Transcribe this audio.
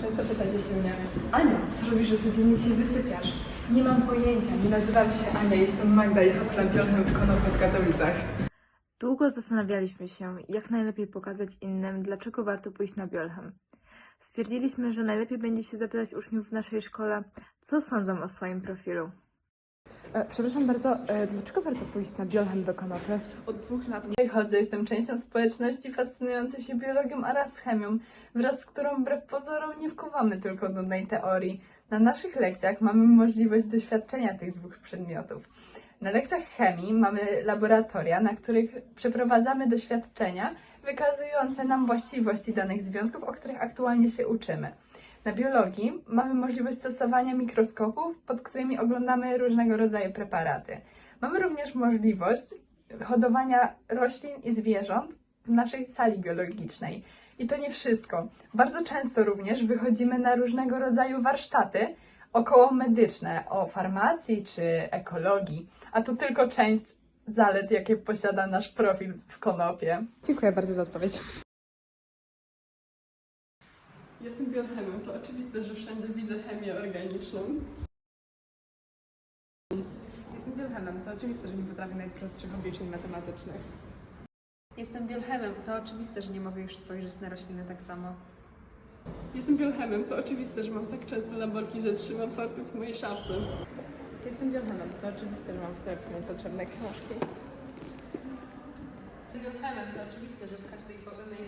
Często pytacie się mnie, Ania, co robisz, że codziennie się wysypiasz? Nie mam pojęcia, nie nazywam się Ania, jestem Magda i chodzę na biolchem w Konopie w Katowicach. Długo zastanawialiśmy się, jak najlepiej pokazać innym, dlaczego warto pójść na Biolchem. Stwierdziliśmy, że najlepiej będzie się zapytać uczniów w naszej szkole, co sądzą o swoim profilu. E, przepraszam bardzo, e, dlaczego warto pójść na biolchem do Konopy? Od dwóch lat nie chodzę, jestem częścią społeczności fascynującej się biologią oraz chemią, wraz z którą wbrew pozorom nie wkuwamy tylko nudnej teorii. Na naszych lekcjach mamy możliwość doświadczenia tych dwóch przedmiotów. Na lekcjach chemii mamy laboratoria, na których przeprowadzamy doświadczenia wykazujące nam właściwości danych związków, o których aktualnie się uczymy. Na biologii mamy możliwość stosowania mikroskopów, pod którymi oglądamy różnego rodzaju preparaty. Mamy również możliwość hodowania roślin i zwierząt w naszej sali biologicznej. I to nie wszystko. Bardzo często również wychodzimy na różnego rodzaju warsztaty około medyczne o farmacji czy ekologii, a to tylko część zalet, jakie posiada nasz profil w konopie. Dziękuję bardzo za odpowiedź. Jestem biochemem, to oczywiste, że wszędzie widzę chemię organiczną. Jestem biolchemem, to oczywiste, że nie potrafię najprostszych obliczeń matematycznych. Jestem biolchemem, to oczywiste, że nie mogę już spojrzeć na rośliny tak samo. Jestem biochemem, to oczywiste, że mam tak często laborki, że trzymam fartuch w mojej szafce. Jestem biolchemem, to oczywiste, że mam w torebce potrzebne książki. Jestem biolchemem, to oczywiste, że w każdej podanej